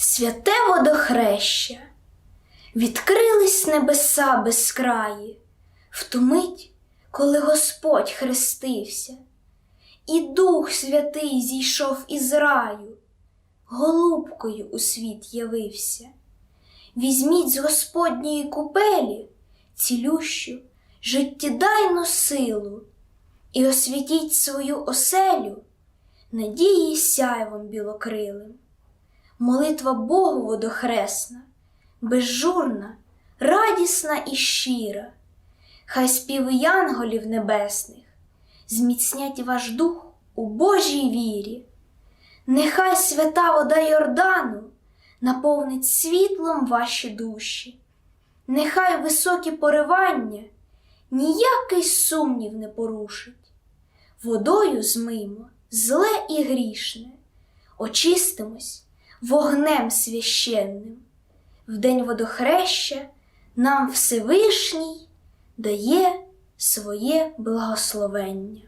Святе водохреща, відкрились небеса безкраї, в ту мить, коли Господь хрестився, і Дух Святий зійшов із раю, голубкою у світ явився. Візьміть з Господньої купелі цілющу, життєдайну силу і освітіть свою оселю надії сяйвом білокрилим. Молитва Богу водохресна, безжурна, радісна і щира, хай співи янголів небесних зміцнять ваш дух у Божій вірі, нехай свята вода Йордану наповнить світлом ваші душі, нехай високі поривання ніякий сумнів не порушить. Водою змиймо зле і грішне, очистимось вогнем священним. В день водохреща нам Всевишній дає своє благословення.